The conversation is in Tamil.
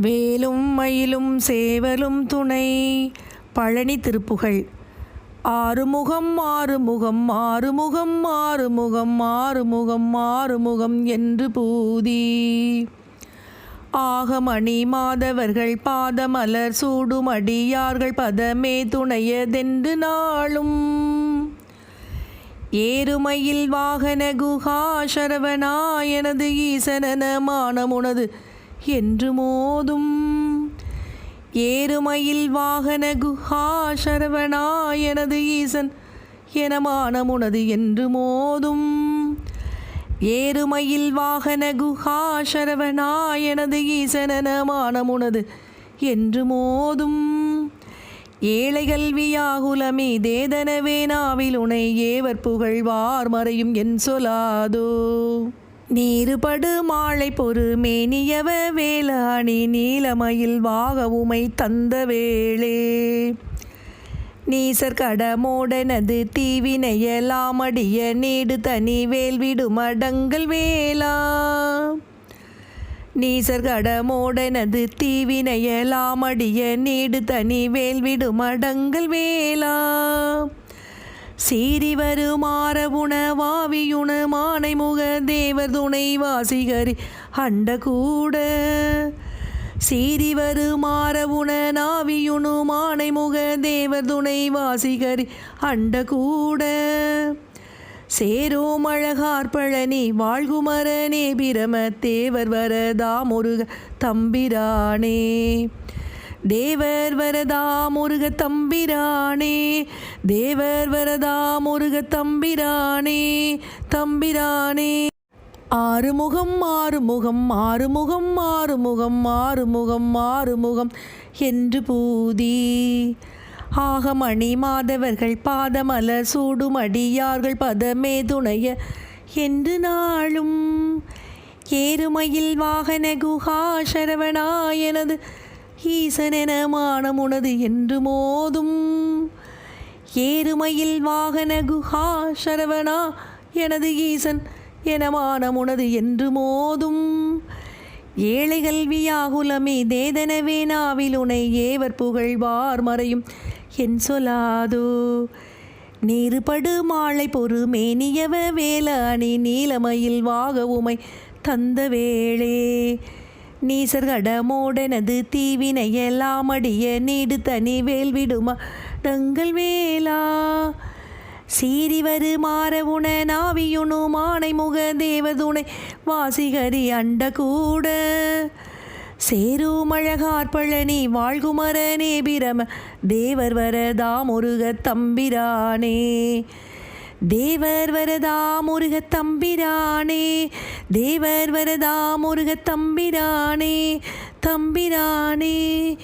வேலும் மயிலும் சேவலும் துணை. பழனி திருப்புகழ். ஆறுமுகம் ஆறுமுகம் ஆறுமுகம் ஆறுமுகம் ஆறுமுகம் ஆறுமுகம் என்று பூதி. ஆகமணி மாதவர்கள் பாதமலர் சூடுமடியார்கள் பதமே துணையதென்று நாளும். ஏறுமையில் வாகன குஹா சரவணா எனது ஈசனன மானமுனது என்று மோதும் ஏறுமயில் வாகன குஹா சரவணா எனது ஈசன் என மானமுனது என்று மோதும் ஏறுமயில் வாகன குஹா சரவணா எனது ஈசனன மானமுனது என்று மோதும் ஏழைகள் வியாகுலமி தேதனவே நாவில் உனை ஏவர் புகழ்வார் மறையும் என் சொலாதோ நீருபடு மாலை பொறு மேனியவ வேளாணி நீலமயில் வாகவுமை தந்த வேளே. நீசர் கடமோடனது தீவினையலாமடிய நீடு தனி வேல்விடும் அடங்கல் வேளா. நீசர் கடமோடனது தீவினையலாமடிய நீடு தனி வேல்விடும் அடங்கல் வேளா. சீறி வருமாற உணவாவியுண மானை தேவர் துணை வாசிகரி அண்டகூட சீறி வருமாற உண நாவியுணு தேவர் துணை வாசிகரி அண்டகூட கூட. சேரோம் வாழ்குமரனே பிரம தேவர் வரதா முருக தம்பிரானே. தேவர் வரதா முருக தம்பிரானே தேவர் வரதா முருக தம்பிரானே தம்பிரானே. ஆறுமுகம் ஆறுமுகம் ஆறுமுகம் ஆறுமுகம் ஆறுமுகம் ஆறுமுகம் என்று பூதி. ஆகமணி மாதவர்கள் பாதமலர் சூடும் அடியார்கள் பதமே துணைய என்று நாளும். ஏறுமையில் வாகன குஹா சரவணா எனது ஈசனென மானமுனது என்று மோதும் ஏறுமையில் வாகன குஹா சரவணா எனது ஈசன் என உனது என்று மோதும் ஏழைகள் வியாகுலமே தேதனவே நாவில் உனை ஏவர் புகழ்வார் மறையும். என் சொல்லாதோ நீருபடு மாலை பொறு மேனியவ வேல அணி நீலமயில் வாகவுமை தந்த வேளே. நீசர்கடமோடனது தீவினையெல்லாமடிய நீடு தனி வேல் விடுமா தங்கள் வேலா? வரு மாற நாவியுணு மானை முக தேவதுணை வாசிகரி அண்ட கூட சேருமழகார்பழனி வாழ்குமரனே பிரம தேவர் வரதா முருக தம்பிரானே. தேவர் வரதா முருக தம்பிரானே தேவர் வரதா முருக தம்பிரானே தம்பிரானே.